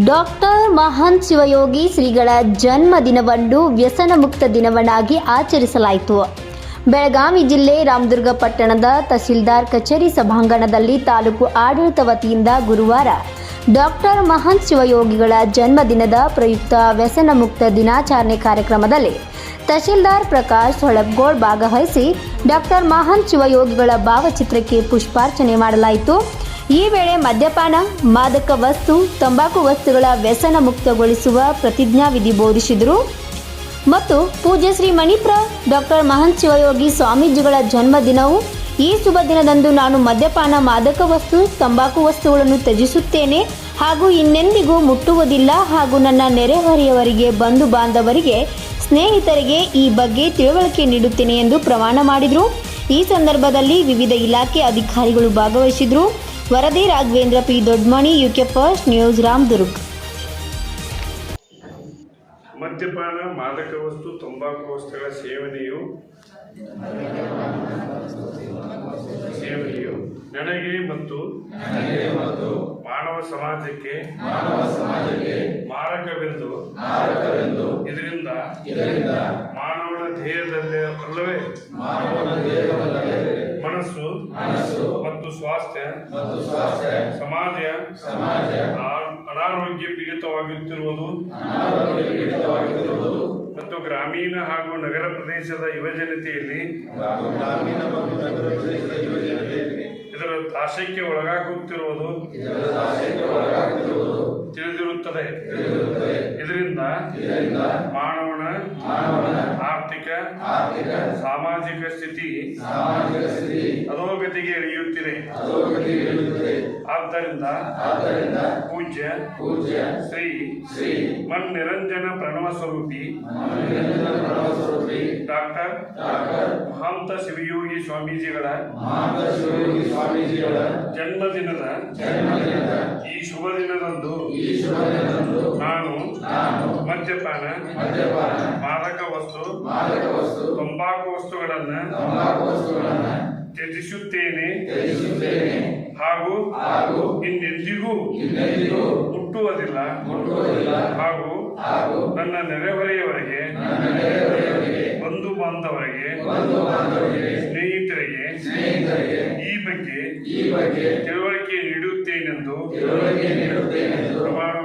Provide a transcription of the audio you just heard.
Doctor ಮಹಾನ್ ಶಿವಯೋಗಿ ಶ್ರೀಗಳ ಜನ್ಮ ದಿನವನ್ನು ವ್ಯಸನ ಮುಕ್ತ ದಿನವನ್ನಾಗಿ ಆಚರಿಸಲಾಯಿತು. ಬೆಳಗಾವಿ ಜಿಲ್ಲೆ ರಾಮದುರ್ಗ ಪಟ್ಟಣದ ತಹಸೀಲ್ದಾರ್ ಕಚೇರಿ ಸಭಾಂಗಣದಲ್ಲಿ ತಾಲೂಕು ಆಡಳಿತ ವತಿಯಿಂದ ಗುರುವಾರ ಡಾಕ್ಟರ್ ಮಹಾನ್ ಶಿವಯೋಗಿಗಳ ಜನ್ಮದಿನದ ಪ್ರಯುಕ್ತ ವ್ಯಸನ ಮುಕ್ತ ದಿನಾಚರಣೆ ಕಾರ್ಯಕ್ರಮದಲ್ಲಿ ತಹಸೀಲ್ದಾರ್ ಪ್ರಕಾಶ್ ಹೊಳಪ್ಗೋಳ್ ಭಾಗವಹಿಸಿ ಡಾಕ್ಟರ್ ಮಹಾನ್ ಶಿವಯೋಗಿಗಳ ಭಾವಚಿತ್ರಕ್ಕೆ ಪುಷ್ಪಾರ್ಚನೆ ಮಾಡಲಾಯಿತು. ಈ ವೇಳೆ ಮದ್ಯಪಾನ, ಮಾದಕ ವಸ್ತು, ತಂಬಾಕು ವಸ್ತುಗಳ ವ್ಯಸನ ಮುಕ್ತಗೊಳಿಸುವ ಪ್ರತಿಜ್ಞಾವಿಧಿ ಬೋಧಿಸಿದರು. ಮತ್ತು ಪೂಜ್ಯ ಶ್ರೀ ಮಣಿಪ್ರ, ಡಾಕ್ಟರ್ ಮಹಂತ್ ಶಿವಯೋಗಿ ಸ್ವಾಮೀಜಿಗಳ ಜನ್ಮದಿನವು ಈ ಶುಭ ದಿನದಂದು ನಾನು ಮದ್ಯಪಾನ, ಮಾದಕ ವಸ್ತು, ತಂಬಾಕು ವಸ್ತುಗಳನ್ನು ತ್ಯಜಿಸುತ್ತೇನೆ. ಹಾಗೂ ಇನ್ನೆಂದಿಗೂ ಮುಟ್ಟುವುದಿಲ್ಲ ಹಾಗೂ ನನ್ನ ನೆರೆಹೊರೆಯವರಿಗೆ, ಬಂಧು ಬಾಂಧವರಿಗೆ, ಸ್ನೇಹಿತರಿಗೆ ಈ ಬಗ್ಗೆ ತಿಳುವಳಿಕೆ ನೀಡುತ್ತೇನೆ ಎಂದು ಪ್ರಮಾಣ ಮಾಡಿದರು. ಈ ಸಂದರ್ಭದಲ್ಲಿ ವಿವಿಧ ಇಲಾಖೆ ಅಧಿಕಾರಿಗಳು ಭಾಗವಹಿಸಿದರು. ವರದಿ Raghavendra P. Dodmani UK first news Ramdurg ಮದ್ಯಪಾನ ಮಾದಕ ವಸ್ತು ತಂಬಾಕು ವಸ್ತುಗಳ ಸೇವನೆಯು? ಸೇವನೆಯು. ನನಗೆ ಮತ್ತು? ಮಾನವ ಸಮಾಜಕ್ಕೆ? ಮಾರಕವೆಂದು? ಇದರಿಂದ? ಮಾನವನ ಧ್ಯೇಯದಲ್ಲಿ ಅಲ್ಲವೇ? ಮನಸ್ಸು ಮತ್ತು ಸ್ವಾಸ್ಥ್ಯ ಸಮಾಜ ಸಮಾಜ ಅನಾರೋಗ್ಯ ಪೀಡಿತವಾಗುತ್ತಿರುವುದು ಮತ್ತು ಗ್ರಾಮೀಣ ಹಾಗೂ ನಗರ ಪ್ರದೇಶದ ಯುವಜನತೆಯಲ್ಲಿ ಇದರ ತಾಶಕ್ಕೆ ಒಳಗಾಗುತ್ತಿರುವುದು ತಿಳಿದಿರುತ್ತದೆ. ಇದರಿಂದ ಮಾನವನ ಆರ್ಥಿಕ ಸಾಮಾಜಿಕ ಸ್ಥಿತಿ ಅಧೋಗತಿಗೆ ಇಳಿಯುತ್ತಿದೆ ಆದ್ದರಿಂದ ಪೂಜ್ಯ ಪೂಜ್ಯ ಶ್ರೀ ಮನ್ ನಿರಂಜನ ಪ್ರಣವ ಸ್ವರೂಪಿ ಡಾಕ್ಟರ್ ಮಹಾಂತ ಶಿವಯೋಗಿ ಸ್ವಾಮೀಜಿಗಳ ಜನ್ಮದಿನದ ಈ ಶುಭ ದಿನದಂದು ನಾನು ಮದ್ಯಪಾನ ಮಾದಕ ವಸ್ತು ತಂಬಾಕು ವಸ್ತುಗಳನ್ನು ತ್ಯಜಿಸುತ್ತೇನೆ. ಹಾಗೂ ಇನ್ನೆಂದಿಗೂ ಮುಟ್ಟುವುದಿಲ್ಲ. ಹಾಗೂ ನನ್ನ ನೆರೆಹೊರೆಯವರಿಗೆ ಬಂಧು ಬಾಂಧವರಿಗೆ ಸ್ನೇಹಿತರಿಗೆ ಈ ಬಗ್ಗೆ ತಿಳುವಳಿಕೆ ನೀಡುತ್ತೇನೆಂದು ಪ್ರಮಾಣ ಮಾಡುತ್ತೇನೆ